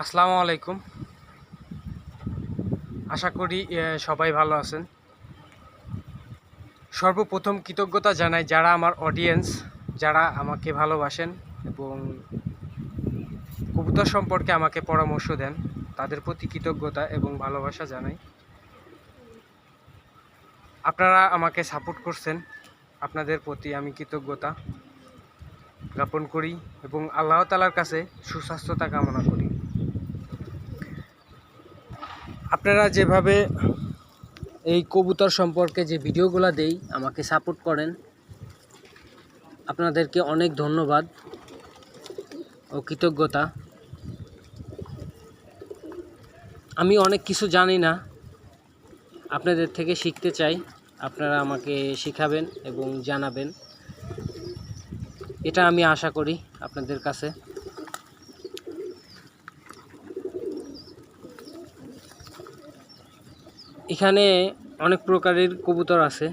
আসসালামু আলাইকুম। আশা করি সবাই ভালো আছেন। সর্বপ্রথম কৃতজ্ঞতা জানাই যারা আমার অডিয়েন্স যারা আমাকে ভালোবাসেন এবং কবুতর সম্পর্কে আমাকে পরামর্শ দেন, তাদের প্রতি কৃতজ্ঞতা এবং ভালোবাসা জানাই। আপনারা আমাকে সাপোর্ট করছেন, আপনাদের প্রতি আমি কৃতজ্ঞতা জ্ঞাপন করি এবং আল্লাহ তালার কাছে সুস্বাস্থ্যতা কামনা করি। আপনারা যেভাবে এই কবুতর সম্পর্কে যে ভিডিওগুলো দেই, আমাকে সাপোর্ট করেন। আপনাদেরকে অনেক ধন্যবাদ। ও কৃতজ্ঞতা। আমি অনেক কিছু জানি না। আপনাদের থেকে শিখতে চাই। আপনারা আমাকে শেখাবেন এবং জানাবেন। এটা আমি আশা করি আপনাদের কাছে। এখানে অনেক প্রকারের কবুতর আছে।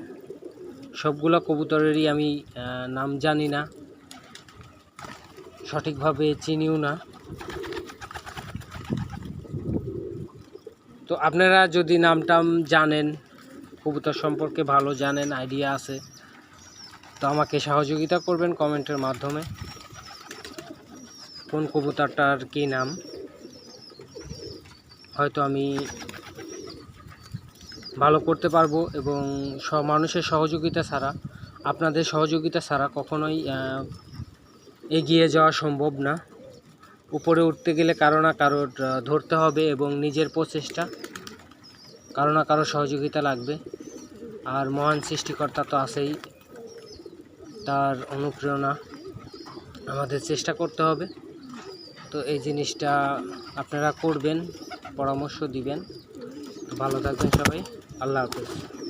সবগুলো কবুতরেরই আমি নাম জানি না। সঠিকভাবে চিনিও না। তো আপনারা যদি নামটাম জানেন, কবুতর সম্পর্কে ভালো জানেন, আইডিয়া আছে, তো আমাকে সহযোগিতা করবেন কমেন্টের মাধ্যমে। কোন কবুতরটার কী নাম? হয়তো আমি ভালো করতে পারব এবং মানুষের সহযোগিতা ছাড়া, আপনাদের সহযোগিতা ছাড়া কখনোই এগিয়ে যাওয়া সম্ভব না। উপরে উঠতে গেলে কারও না কারোর ধরতে হবে এবং নিজের প্রচেষ্টা, কারও না কারও সহযোগিতা লাগবে। আর মহান সৃষ্টিকর্তা তো আছেই, তার অনুপ্রেরণা আমাদের চেষ্টা করতে হবে। তো এই জিনিসটা আপনারা করবেন, পরামর্শ দিবেন। ভালো থাকবেন সবাই। আল্লাহ হাফেজ।